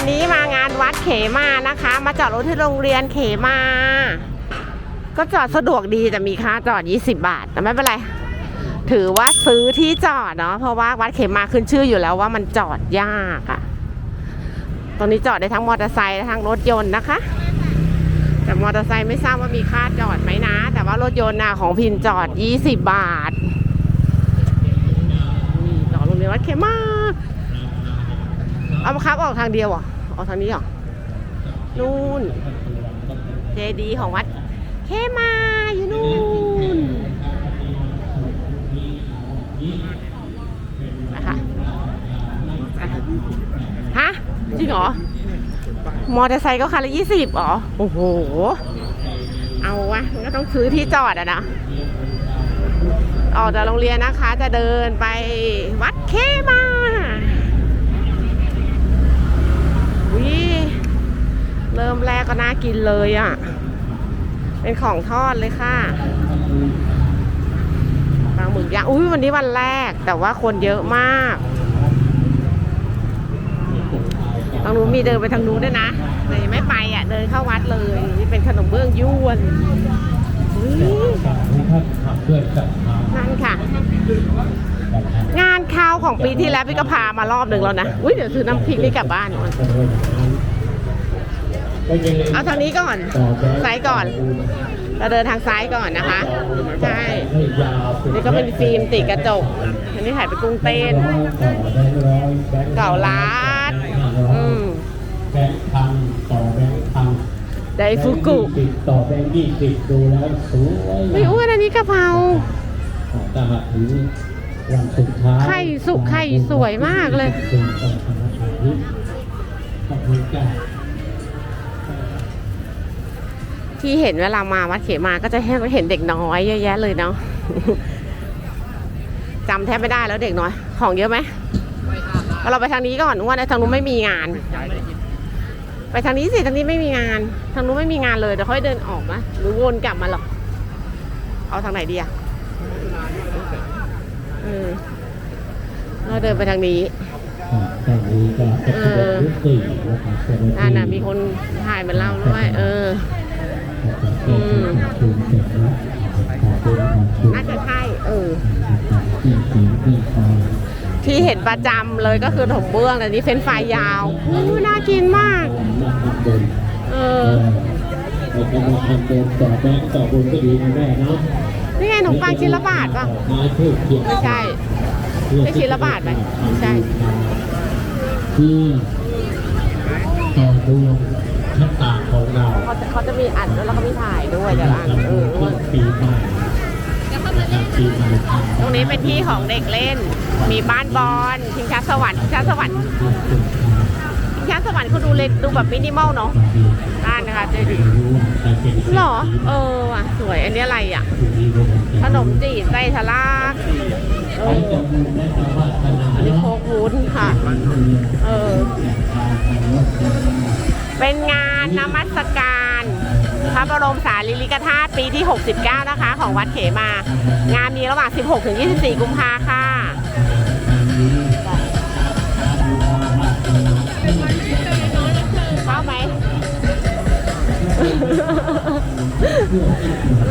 วันนี้มางานวัดเขมานะคะ มาจอดรถที่โรงเรียนเขมา ก็จอดสะดวกดีแต่มีค่าจอด 20 บาท แต่ไม่เป็นไร ถือว่าซื้อที่จอดเนาะเพราะว่าวัดเขมาขึ้นชื่ออยู่แล้วว่ามันจอดยากอะตรงนี้จอดได้ทั้งมอเตอร์ไซค์และทั้งรถยนต์นะคะ แต่มอเตอร์ไซค์ไม่ทราบว่ามีค่าจอดไหมนะ แต่ว่ารถยนต์นะของพินจอด 20 บาทนี่จอดโรงเรียนวัดเขมา เอามาครับออกทางเดียวเหรออกทางนี้เหรอนู่นเจดีของวัดเขมาอยู่นู่นนะคะฮะ จริงเหรอ มอเตอร์ไซค์ก็คันละยี่สิบหรอ โอ้โห เอาวะมันก็ต้องซื้อที่จอดอะนะออกจากโรงเรียนนะคะ จะเดินไปวัดเคมา วิเริ่มแรกก็น่ากินเลยอะ่ะ เป็นของทอดเลยค่ะปลาหมึกย่างอุ้ยวันนี้วันแรก แต่ว่าคนเยอะมากทางนู้นมีเดินไปทางนู้นด้วยนะแต่ยังไม่ไปอะ เดินเข้าวัดเลย นี่เป็นขนมเบื้องยวนอุ๊ยท่านทำด้วยศรัทธานั่นค่ะ งานข้าวของปีที่แล้วพี่ก็พามารอบหนึ่งแล้วนะ อุ้ยเดี๋ยวซื้อน้ำพริกนี่กลับบ้านก่อนเอาทางนี้ก่อน ซ้ายก่อน เราเดินทางซ้ายก่อนนะคะ ใช่ นี่ก็เป็นฟิล์มติดกระจก อันนี้ถ่ายไปนกุ้งเต้น เก่าล้านอืมแบงค์พันต่อแบงค์พันไดฟุกุบงค์ยี่สิบต่อแบงค์ยี่สิบดูแล้วสวยไม่อ้วนอันนี้กะเพราตามาถึงวันสุดท้าย ไข่สุกไข่สวยมากเลยเป็นการทำอาหารที่ขอบคุณจ้าที่เห็นเวลามาวัดเขมาก็จะเห็นเด็กน้อยเยอะแยะเลยเนาะจำแทบไม่ได้แล้วเด็กน้อย ของเยอะไหมเอาเราไปทางนี้ก่อนว่าในทางนู้นไม่มีงาน ไปทางนี้สิทางนี้ไม่มีงาน ทางนู้นไม่มีงานเลยเดี๋ยวค่อยเดินออกนะหรือวนกลับมาหรอกเอาทางไหนดีอะ เออเราเดินไปทางนี้ตอนนี้ก็เป็นเดือนที่สี่นะครับเจ้าหน้าที่นั่นน่ะมีคนถ่ายเหมือนเราด้วย เอออืมคุณเสร็จแล้วขอบคุณขอบคุณน่าจะใช่เออที่สีที่คอยที่เห็นประจำเลยก็คือถมเบื้องแต่นี้เฟ้นไฟรายยาวอู้น่ากินมากมาทำบุญเอเอออเราจะมาทำบุญต่อแบงต่อบุญก็ดีนะแม่เนาะ นี่ไงขนมปังชิ้นละบาทป่ะไม้ทูบเทียนไม่ใช่ไม่ชิ้นละบาทไหมไม่ใช่ที่ต่อดวงชะตาของเราเขาจะเขาจะมีอัดด้วยแล้วก็มีถ่ายด้วยเดี๋ยวอ่านเออช่วงปีใหม่นะครับปีใหม่ไทยตรงนี้เป็นที่ของเด็กเล่น มีบ้านบอลชิงช้าสวรรค์ชิงช้าสวรรค์ ชิงช้าสวรรค์เขาดูเล็กดูแบบมินิมอลเนาะด้านนะคะเจดีหรอ เออว่ะสวยอันนี้อะไรอะ ขนมจีบไส้ทะลักเอออันนี้โคกวุ้นค่ะ เออ เป็นงานนมัสการ พระบรมสารีริกธาตุปีที่ 69 นะคะ ของวัดเขมา งานมีระหว่าง 16 ถึง 24 กุมภาค่ะ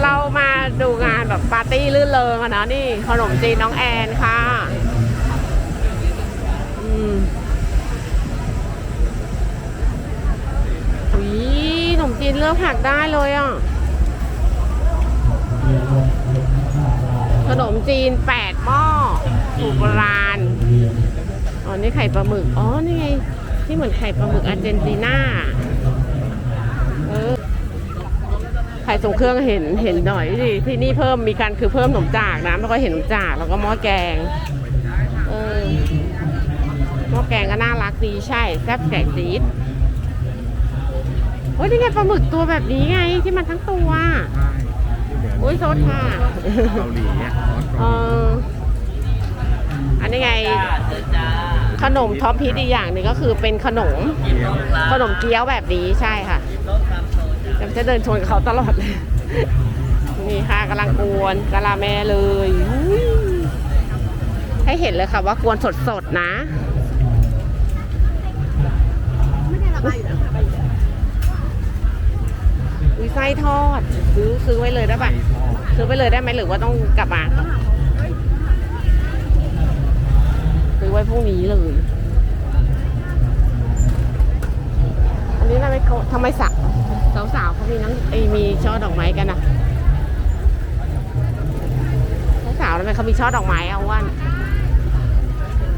เรามาดูงานแบบปาร์ตี้ลื่นเริงอะนะนี่ขนมจีนน้องแอนค่ะอืมอุ้ยขนมจีนเลือกผักได้เลยอะ ขนมจีนแปดหม้อสูตรโบราณอ๋อ นี่ไข่ปลาหมึก อ๋อ นี่ไง ที่เหมือนไข่ปลาหมึกอาร์เจนตินาเออ ไข่ทรงเครื่องเห็นเห็นหน่อยสิที่นี่เพิ่มมีการคือเพิ่มขนมจากนะไม่ค่อยเห็นขนมจากแล้วก็หม้อแกงเออหม้อแกงก็น่ารักดีใช่แซ่บแกงจี๊ดโอ้ยนี่ไงปลาหมึกตัวแบบนี้ไงที่มันทั้งตัวโอ้ยโซดค่ะเกาหลีเนี่ยเอออันนี้ไงขนมท็อปฮิตอีกอย่างหนึงก็คือเป็นขนมขนมเกี๊ยวแบบนี้ใช่ค่ะ แต่จะเดินชนกับเขาตลอดเลย นี่ค่ะกำลังกวนกะลาแม่เลย ให้เห็นเลยค่ะว่ากวนสดๆนะอุ้ยไส้ทอด ซื้อซื้อไว้เลยได้ปะซื้อไปเลยได้ไหมหรือว่าต้องกลับมา ซื้อไว้พรุ่งนี้เลย อันนี้ทำไมเขาทำไมสาว สาวๆเขามีนังไอมีช่อดอกไม้กันอะสาวๆทำไมเขามีช่อดอกไม้เอาวัน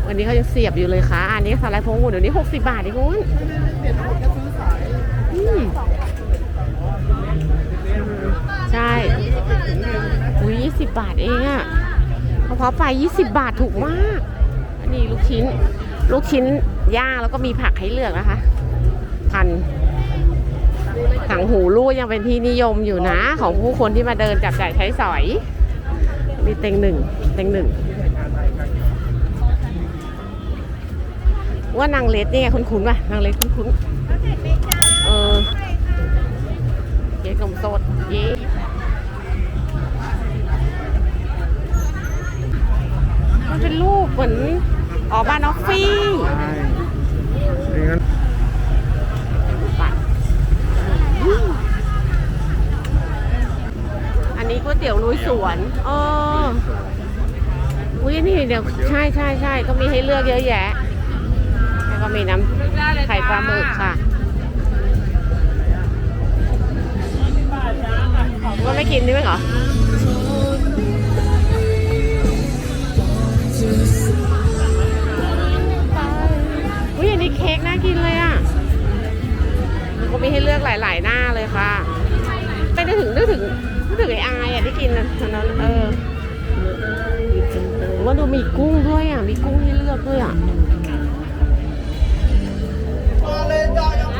วันนี้เขายังเสียบอยู่เลยค่ะ อันนี้สาหร่ายพวงหมูเดี๋ยวนี้หกสิบบาทดิคุณใช่อุ้ยยี่สิบบาทเองอะกระเพาะปลายี่สิบบาทถูกมาก อันนี้ลูกชิ้น ลูกชิ้นย่างแล้วก็มีผักให้เลือกนะคะ พัน ถังหูลูกยังเป็นที่นิยมอยู่นะ ของผู้คนที่มาเดินจับจ่ายใช้สอยมีเต็งหนึ่งเต็งหนึ่งว่านางเล็ดนี่ไงคุ้นๆป่ะนางเล็ดคุ้นๆเออเย้นมสดเย้มันเป็นรูปเหมือนออกบ้านออฟฟี่ อันนี้ก๋ วยเตี๋ยวลุยสวนเอออุ้ยนี่เดี๋ยวใช่ใช่ใช่ก็มีให้เลือกเยอะแยะ แล้วก็มีน้ำไข่ปลาหมึกค่ะว่าไม่กินนี่ไหมเหรออุ้ยอันนี้เค้กน่ากินเลยอะก็มีให้เลือกหลาย ๆ หน้าเลยค่ะ ไม่ได้ถึงนึกถึง นึกถึงไอ้อายอะที่กินตอนนั้นเออว่าดูมีกุ้งด้วยอะ มีกุ้งให้เลือกด้วยอะ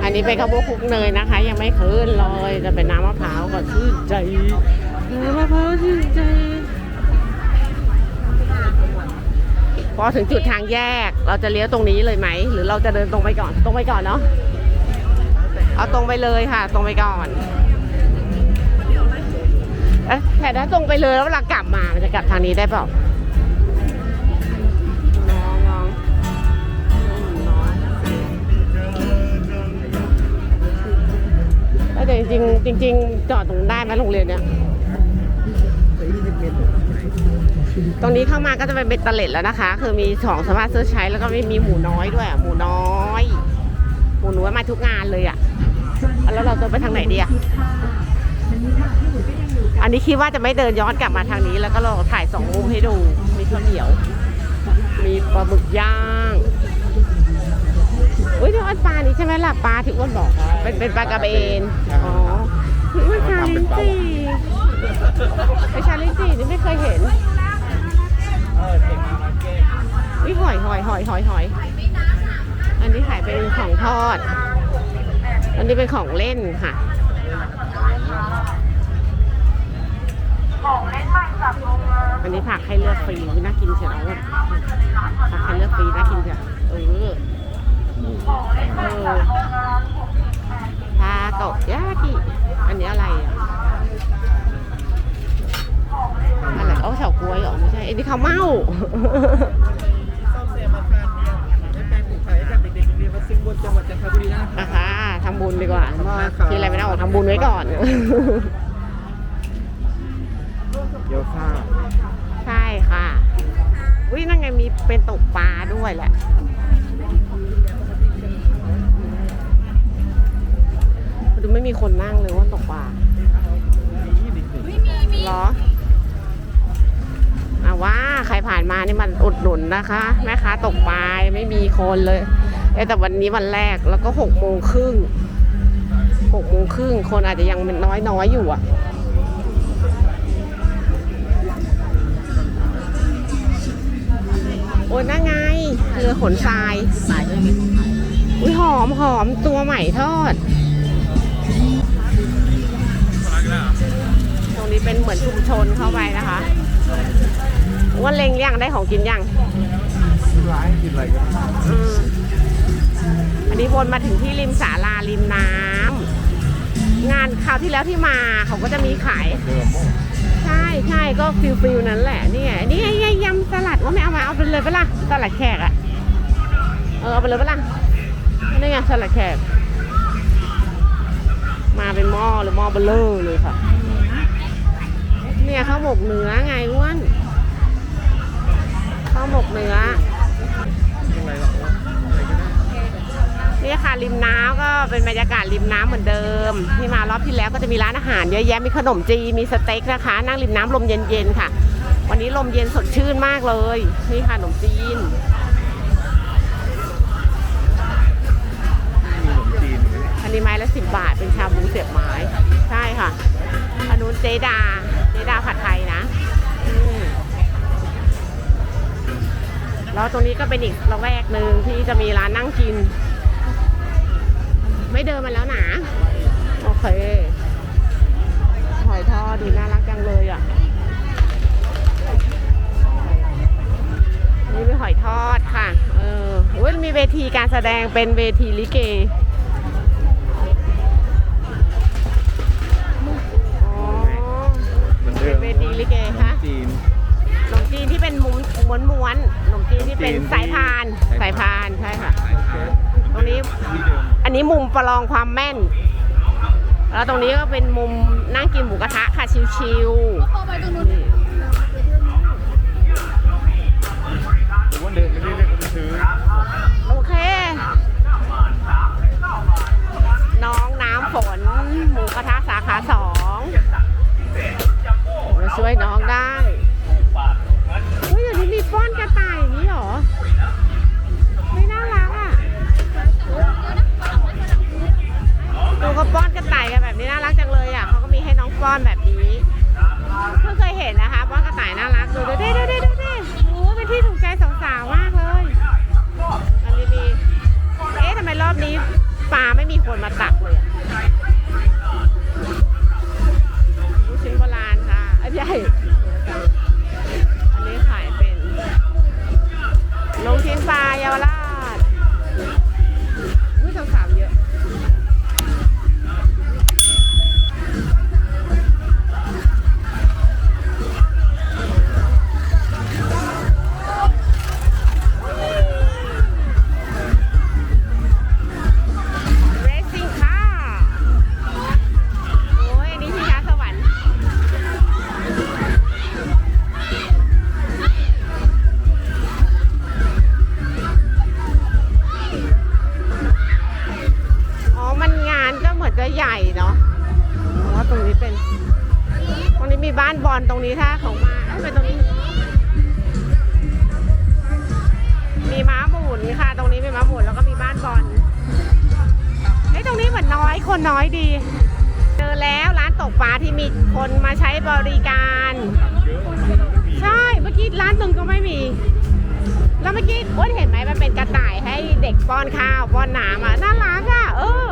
อันนี้เป็นข้าวโพดคลุกเนยนะคะ ยังไม่คืนเลยจะเป็นน้ำมะพร้าวก็ชื่นใจน้ำมะพร้าวชื่นใจพอถึงจุดทางแยกเราจะเลี้ยวตรงนี้เลยไหม หรือเราจะเดินตรงไปก่อนตรงไปก่อนเนาะเอาตรงไปเลยค่ะ ตรงไปก่อน แต่ถ้าตรงไปเลยแล้วเวลากลับมามันจะกลับทางนี้ได้เปล่าน้องน้องน้องเอ้ยแต่จริงจริงจอดตรงได้ไหมโรงเรียนเนี่ยตรงนี้เข้ามาก็จะเป็นเบ็ดเตล็ดแล้วนะคะ คือมีของสามารถซื้อใช้แล้วก็ไม่มีหมูน้อยด้วยหมูน้อย หมูน้อยมาทุกงานเลยอะแล้วเราจะไปทางไหนดีอะ อันนี้คิดว่าจะไม่เดินย้อนกลับมาทางนี้ แล้วก็เราถ่ายสองมุมให้ดู มีข้าวเหนียว มีปลาหมึกย่างอุ้ยนี่อ้นปลานี่ใช่ไหมล่ะปลาที่อ้วนบอก เป็นเป็นปลากระเบน อ๋อนี่อ้วนชาลิ้นจี่ไอชาลิ้นจี่นี่ไม่เคยเห็นวิหอยหอยหอยหอยหอย อันนี้ขายเป็นของทอด อันนี้เป็นของเล่นค่ะ อันนี้ผักให้เลือกฟรีอุ๊ยน่ากินเชียวนะผักให้เลือกฟรีน่ากินเชียวเออเออทาโกะยากิอันนี้อะไรอะอะไรเอาเฉาก๊วยเหรอไม่ใช่อันนี้ข้าวเม่าซ่อมแซมอาคารเนี่ยได้แปลงปลูกผักให้กับเด็กๆโรงเรียนวัดสิงห์บนจังหวัดจันทบุรีนะคนะรับคะทำบุญดีกว่าที่อะไรไม่ได้ออกทำบุญไว้ก่อน ด้วยแหละ ดูไม่มีคนนั่งเลยว่าตกปลาเหรออะว่าใครผ่านมานี่มันอุดหนุนนะคะ แม่ค้าตกปลาไม่มีคนเลยเอ้ยแต่วันนี้วันแรกแล้วก็หกโมงครึ่งหกโมงครึ่งคนอาจจะยังน้อยน้อยๆอยู่อะโอ้ยนั่นไงเรือขนทรายอุ้ยหอมหอมตัวใหม่ทอด ตรงนี้เป็นเหมือนชุมชนเข้าไปนะคะว่าเล็งยังได้ของกินยังร้ายกินอะไรกันอืมอันนี้วนมาถึงที่ริมศาลาริมน้ำงานคราวที่แล้วที่มาเขาก็จะมีขาย ใช่ใช่ก็ฟิลฟิลนั้นแหละนี่ไงนี่ไงยำสลัดว่าไม่เอามาเอาไปเลยไปละสลัดแขกอะ เออเอาไปเลยปะล่ะนี่ไงสลัดแขก มาเป็นหม้อหรือหม้อเบลเลอร์เลยค่ะ เนี่ยข้าวหมกเนื้อไงอ้วนข้าวหมกเนื้ออะไรหรอกอะไรก็ได้นี่ค่ะริมน้ำก็เป็นบรรยากาศริมน้ำเหมือนเดิม ที่มารอบที่แล้วก็จะมีร้านอาหารเยอะแยะมีขนมจีนมีสเต็กนะคะ นั่งริมน้ำลมเย็นๆค่ะ วันนี้ลมเย็นสดชื่นมากเลย นี่ค่ะขนมจีน นี่ยอันนี้ไม้ละสิบบาท เป็นชาบูเสียบไม้ ใช่ค่ะอันนู้นเจดา เจดาผัดไทยนะแล้วตรงนี้ก็เป็นอีกระแวกหนึ่งที่จะมีร้านนั่งกิน ไม่เดินมาแล้วหนะโอเค หอยทอดดูน่ารักจังเลยอะ นี่มีหอยทอดค่ะ เอออุ้ยมีเวทีการแสดงเป็นเวทีลิเก วนม้วนๆขนมจีนที่เป็นขนมจีนสายพานสาสายยพาพานนใช่ค่ะ ตรงนี้ที่เดิมอันนี้มุมประลองความแม่น แล้วตรงนี้ก็เป็นมุมนั่งกินหมูกระทะค่ะชิวๆนี่หรือว่าเดินไปเรื่อยๆก็ไปซื้อโอเค น้องน้ำฝน หมูกระทะสาขาสองมาช่วยน้อง แล้วเมื่อกี้อ้วนเห็นไหมมันเป็นกระต่ายให้เด็กป้อนข้าวป้อนน้ำอะน่ารักอะเออ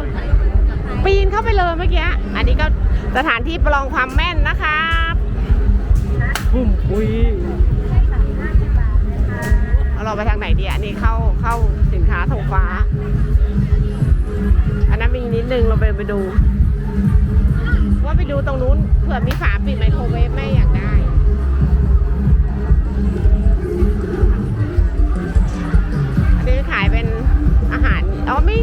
ปีนเข้าไปเลยเมื่อกี้อันนี้ก็สถานที่ประลองความแม่นนะครับบุ้มอุ้ยเอาเราไปทางไหนดีอะนี่เข้าเข้าสินค้าธงฟ้า อันนั้นมีนิดนึงเราไปไปดู ว่าไปดูตรงนู้นเผื่อมีฝาปิดไมโครเวฟแม่อยากได้ อาหารอ๋อไม่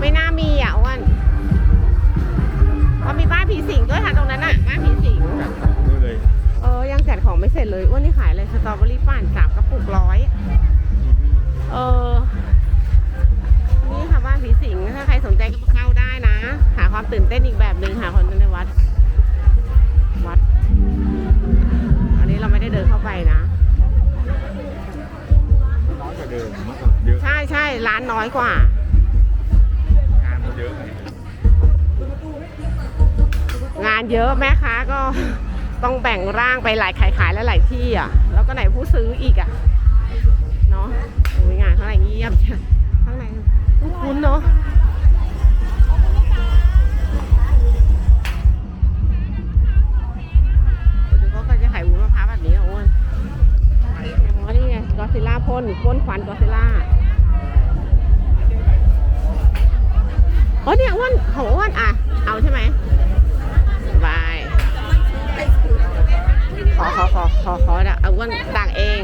ไม่น่ามีอะอ้วันว่ามีบ้านผีสิงด้วยค่ะตรงนั้นอะบ้านผีสิงดูเลย เออยังจัดของไม่เสร็จเลยอ้วนนี่ขายอะไรสตรอเบอรี่ปั่นสามกระปุกร้อยเออนี่ค่ะบ้านผีสิงถ้าใครสนใจก็มาเข้าได้นะ หาความตื่นเต้นอีกแบบหนึ่งหาคนในวัดวัด อันนี้เราไม่ได้เดินเข้าไปนะน้อยก ว่าเดิมเมื่อก่อนเยอะใช่ใช่ร้านน้อยกว่า งานมันเยอะไงงานเยอะแม่ค้าก็ ต้องแบ่งร่างไปหลายขายขายและหลายที่อะ แล้วก็ไหนผู้ซื้ออีกอะ เนาะโอ้ยงานเท่าไหร่เงียบจังข้างในคุ้นๆเนาะ ศิลาพลพ้นควัญกอศิลาอ๋อเนี่ยอ้วนของอ้วนอะ เอาใช่ไหมบายขอขอขอขอขอนะเอาอ้วนตักเอง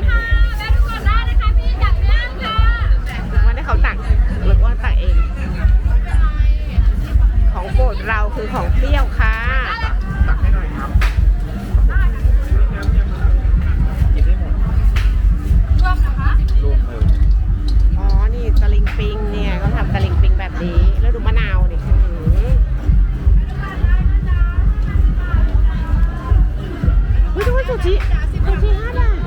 วันนี้เขาตักหรือว่าตักเอง ของโปรดเราคือของเปรี้ยวค่ะตักให้หน่อยครับ นี้แล้วดูมะนาวนี่อุ้ยทำไมสูชิสูชิห้าบาท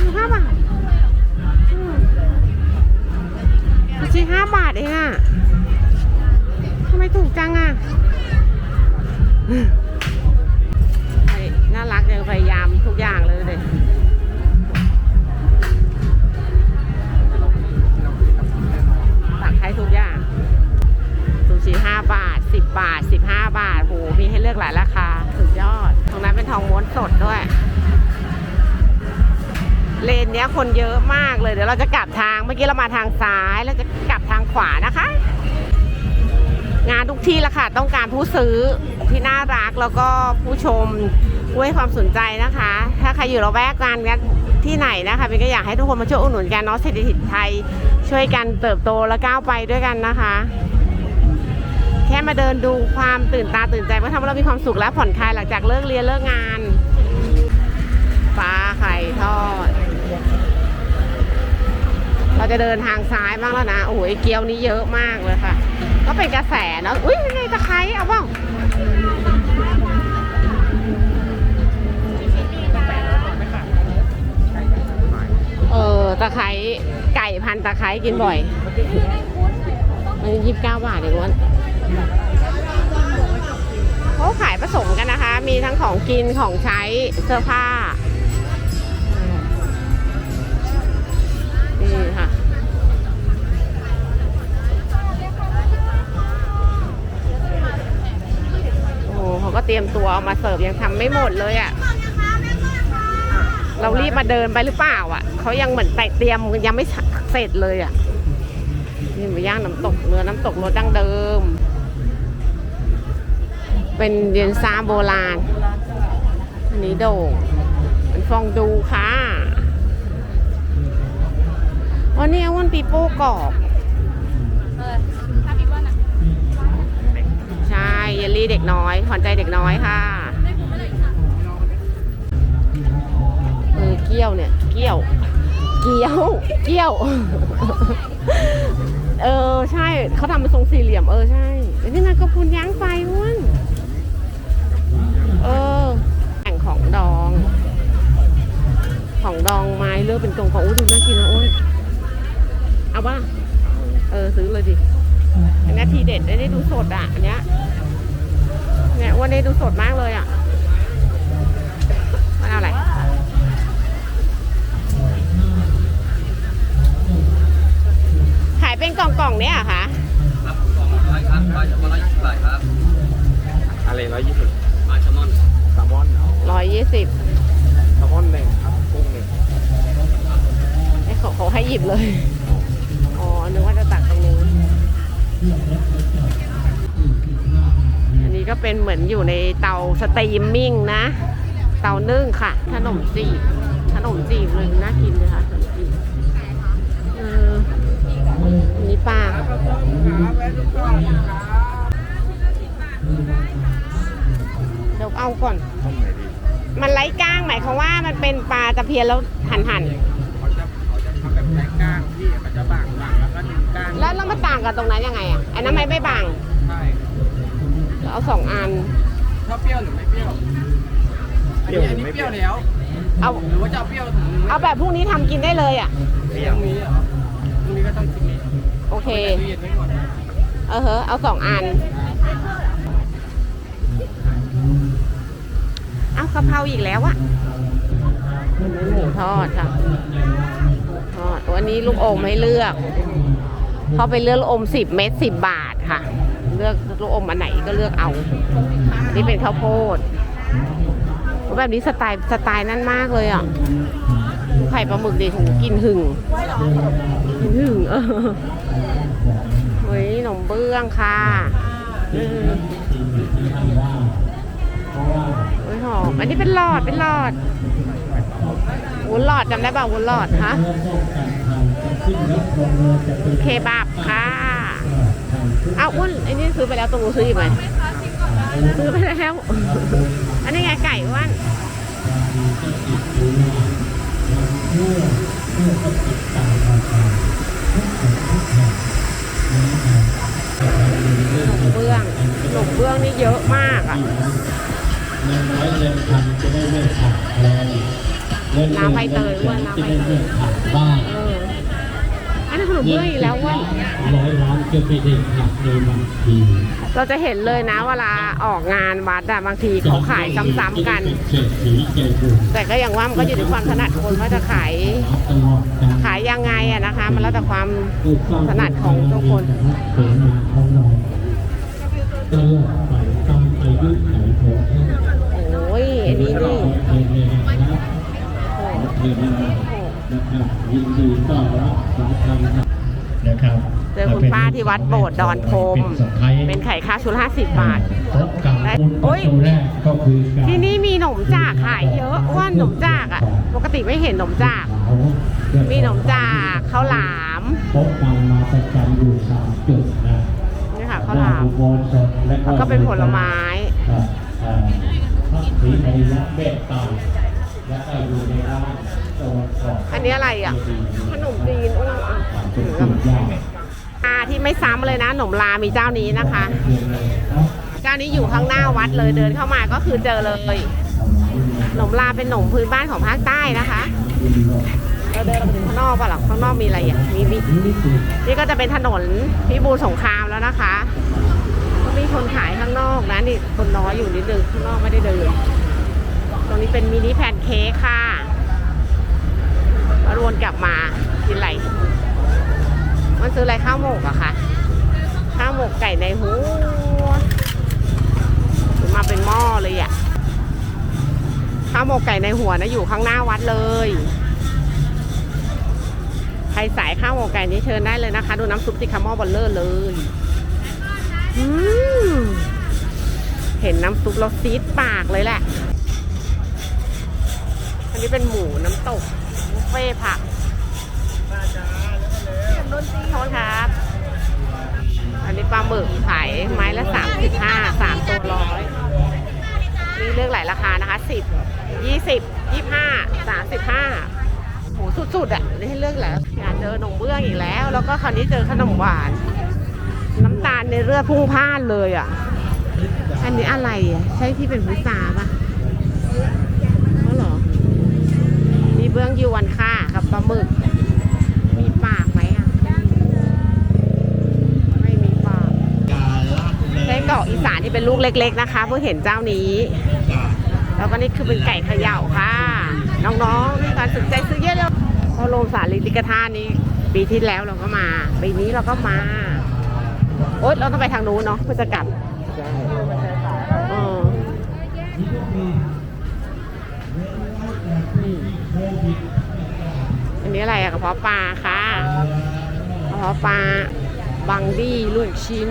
มีห้าบาทสูชิห้าบาทเองอะทำไมถูกจังอะ บาท 15 บาทโหมีให้เลือกหลายราคา สุดยอด ตรงนั้นเป็นทองม้วนสดด้วย เลนเนี้ยคนเยอะมากเลย เดี๋ยวเราจะกลับทาง เมื่อกี้เรามาทางซ้าย เราจะกลับทางขวานะคะ งานทุกที่ละค่ะ ต้องการผู้ซื้อที่น่ารักแล้วก็ผู้ชมผู้ให้ความสนใจนะคะ ถ้าใครอยู่ระแวกงานนี้ที่ไหนนะคะเป็นก็อยากให้ทุกคนมาช่วยอุดหนุนกันเนาะเศรษฐกิจไทยช่วยกันเติบโตและก้าวไปด้วยกันนะคะ ค่มาเดินดูความตื่นตาตื่นใจก็ทำให้เรามีความสุขและผ่อนคลายหลังจากเลิกเรียนเลิกงานปลาไข่ทอด เราจะเดินทางซ้ายบ้างแล้วนะ โอ้โหเกี๊ยวนี้เยอะมากเลยค่ะ ก็เป็นกระแสเนอะอุ้ยยังไงตะไคร้เอาบ้างเออตะไคร้ไก่พันตะไคร้กินบ่อย มันยี่สิบเก้าบาทเองวัน เขาขายผสมกันนะคะ มีทั้งของกินของใช้เสื้อผ้า นี่ค่ะ โอ้เขาก็เตรียมตัวเอามาเสิร์ฟยังทำไม่หมดเลยอะ่ะ เรารีบมาเดินไปหรือเปล่าอะ่ะ เขายังเหมือนแต่เตรียมยังไม่เสร็จเลยอะ่ะ นี่หมูย่างน้ำตกเนื้อน้ำตกรสดั้งเดิม เป็นเดียนซาโบราณ อันนี้โด่งเป็นฟองดูค่ะอ๋อนี่อ้วันปีโป้กรอบใช่เยลลี่เด็กน้อยขวัญใจเด็กน้อยค่ะเออเกี้ยวเนี่ย เกี้ยว เกี้ยว เกี้ยว เออ ใช่เขาทำเป็นทรงสี่เหลี่ยม เออ ใช่นี่มันก็พุนย่างไฟอ้วน เออแข่งของดอง ของดองไม้เลือกเป็นกล่องของอู้ดูน่ากินนะอ้วนเอาป่ะเออซื้อเลยดิอันนี้ทีเด็ดได้ดูสดอะอันเนี้ยเนี่ยอ้วันนี้ดูสดมากเลยอะมันเอาอะไรขายเป็นกล่องๆเนี่ยเหรอคะ ครับสองร้อยครับปลาแซลมอนร้อยยี่สิบบาทครับ อะไรร้อยยี่สิบ ร้อยยี่สิบแซลมอนหนึ่งครับกุ้งหนึ่งไอ้เขาเขาให้หยิบเลย อ๋อ นึกว่าจะตักตรงนู้นอันนี้ก็เป็นเหมือนอยู่ในเตาสตรีมมิ่งนะ เตานึ่งค่ะ ขนมจีบ ขนมจีบเลยน่ากินเลยค่ะขนมจีบเอออันนี้ปลาเดี๋ยวเอาก่อนต้ มไหนดีมันไร้ก้างหมายความว่ามันเป็นปลาตะเพียนแล้วหั่นหั่นเขาจะเขาจะทำแบบแรงก้างที่มันจะบางบางแล้วก็ดึงก้างๆแล้วแล้วมันต่างกับตรงนั้นยังไงอะอันนั้นไม่ไม่บางใช่เอาสองอันชอบเปรี้ยวหรือไม่เปรี้ยวอันนี้อันนี้เปรี้ยวแล้วเอาหรือว่าจะเอาเปรี้ยวถึงเอาแบบพรุ่งนี้ทำกินได้เลยอะเปรี้ยวนี้เหรอพรุ่งนี้ก็ต้องกินนี้โอเคตู้เย็นไว้ก่อน เออเฮะเอาสองอันเอ กะเพราอีกแล้วอะหมูทอดค่ะทอดวันนี้ลูกอมให้เลือกเขาไปเลือกลูกอมสิบเม็ดสิบบาทค่ะ เลือกลูกอมอันไหนก็เลือกเอานนี้เป็นข้าวโพดแบบนี้สไตล์สไตล์นั่นมากเลยอะไข่ปลาหมึกดีถูกินหึงกินหึงเออเฮ้ยขนมเบื้องค่ะ ออโอ้ยหอมอันนี้เป็นหลอดเป็นหลอดวุ้นหลอดจำได้ป่าวุ้นหลอดฮะเคบับค่ะเอาอ้วนอ้นี่ซื้อไปแล้วตรงนู้นซื้ออีกไหมซื้อไปแล้ว อันนี้ไงไก่อ้วนขนมเบื้องขนมเบื้องนี่เยอะมากอะ เงินร้อยเงินพันจะได้ไม่ขาดแคลนเงินหนึ่งน้ำใบเตยอ้วนน้ำใบเตยจะได้ไม่ขาดบ้านเอออัอันนี้ขนมเบื้องอีกแล้วเว่าร้อยล้านก็ไม่ได้หักในบางทีเราจะเห็นเลยนะเวลาออกงานวัดอะบางทีเขาขายซ้ำๆกันเศรษฐีใจบุญแต่ก็อย่างว่ามันก็อยู่ที่ความถนัดคนว่าจะขายตลอดการขายยังไงอะนะคะ มันแล้วแต่ความผู้สร้างถนัดของทุกคนเสนาของเราตลอดไปตามอายุไขของท่าน โอ้ยอั นนี้นี่เชิญเลยนะครับเชิญเลยนะครับยินดีต้อนรับสำคัญนะครับเจอคุณป้าที่วัดโบสถ์ดอนโพมเป็นสะพ้ายเป็นไข่ข้าวชุดละ50บาทพบกับบุญประตูแรกก็คือการที่นี่มีหนมจากขายเยอะอ้วนหนมจากอะปกติไม่เห็นหนมจาก มีหนมจากข้าวหลามพบกันมาประจำอยู่สามจุดนะนี่ค่ะข้าวหลามอุโบสถและแล้วก็เป็นผลไม้ อ่าอ่าพระศรีอริยเมตตาและก็อยู่ในร้านตะวันออกอันนี้อะไรอะ ขนมจีนอ้วนอะเป็นสิ่งยากอาที่ไม่ซ้ำเลยนะหนมลามีเจ้านี้นะคะเพียงเลยเนาะเจ้านี้อยู่ข้างหน้าวัดเลยเดินเข้ามาก็คือเจอเลยหนมลาเป็นหนมพื้นบ้านของภาคใต้นะคะเราเดินออกมาถึงข้างนอกป่ะหรอข้างนอกมีอะไรอะมีมีนี่คือนี่ก็จะเป็นถนนพิบูลสงครามแล้วนะคะก็ มีคนขายข้างนอกนะนี่คนน้อยอยู่นิดนึงข้างนอกไม่ได้เดินตรงนี้เป็นมินิแพนเค้กค่ะแล้ววนกลับมากินอะไรมันซื้ออะไรข้าวหมกอะคะข้าวหมกไก่ในหัวมาเป็นหม้อเลยอะข้าวหมกไก่ในหัวนะอยู่ข้างหน้าวัดเลย ใครสายข้าวหมกไก่นี้เชิญได้เลยนะคะ ดูน้ำซุปที่คาหม้อบอลเลอร์เลย เห็นน้ำซุปแล้วซีดปากเลยแหละ อันนี้เป็นหมูน้ำตกบุฟเฟ่ผักโทษครับ อันนี้ปลาหมึกขายไม้ละสามสิบห้าสามตัวร้อยมีเลือกหลายราคานะคะสิบยี่สิบยี่ห้าสามสิบห้าโหสุดๆอะได้ให้เลือกแล้วอยากเจอขนมเบื้องอีกแล้ว แล้วก็คราวนี้เจอขนมหวาน น้ำตาลในเลือดพุ่งพล่านเลยอะ อันนี้อะไรอะ ใช่ที่เป็นพุทราปะเพราะหรอ มีเบื้องยวนค่ะกับปลาหมึก มีปากไหมอะ ไม่มีปากไส้กรอกอีสานที่เป็นลูกเล็ก ๆ นะคะ เพิ่งเห็นเจ้านี้ แล้วก็นี่คือเป็นไก่เขย่าค่ะ น้องๆมีการสนใจซื้อเยอะเลยพอโรงสารีริกธาตุนี้ปีที่แล้วเราก็มา ปีนี้เราก็มา อ๊ยเราต้องไปทางนู้นเนาะเพื่อจะกลับเอออันนี้อะไรอะกระเพาะปลาค่ะกระเพาะปลาบังดี้ลูกชิ้น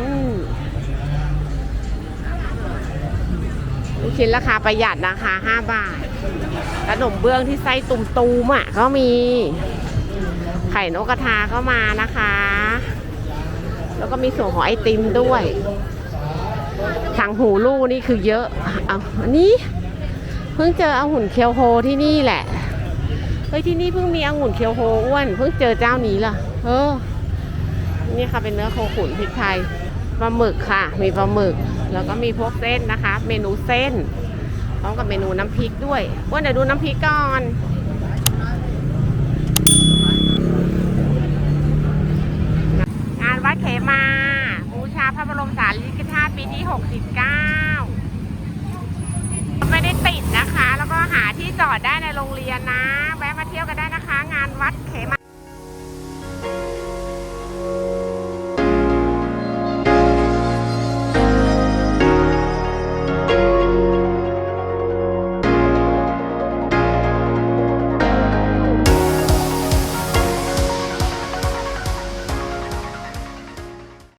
ลูกชิ้นราคาประหยัดนะคะ 5 บาท ขนมเบื้องที่ไส้ตุ่มๆอะก็มี ไข่นกกระทาก็มานะคะ แล้วก็มีส่วนของไอติมด้วยทางหูลู่นี่คือเยอะเอาอันนี้เพิ่งเจอองุ่นเคียวโฮที่นี่แหละ เฮ้ยที่นี่เพิ่งมีองุ่นเคียวโฮอ้วนเพิ่งเจอเจ้านี้ล่ะ เออ นี่ค่ะเป็นเนื้อโคขุนพริกไทยปลาหมึกค่ะ มีปลาหมึก แล้วก็มีพวกเส้นนะคะ เมนูเส้นพร้อมกับเมนูน้ำพริกด้วยอ้วนเดี๋ยวดูน้ำพริกก่อน งานวัดเขมาบูชาพระบรมสารีริกธาตุปีที่ 69 ไม่ได้ติดนะคะ แล้วก็หาที่จอดได้ในโรงเรียนนะ แวะมาเที่ยวกันได้นะคะ งานวัดเขมา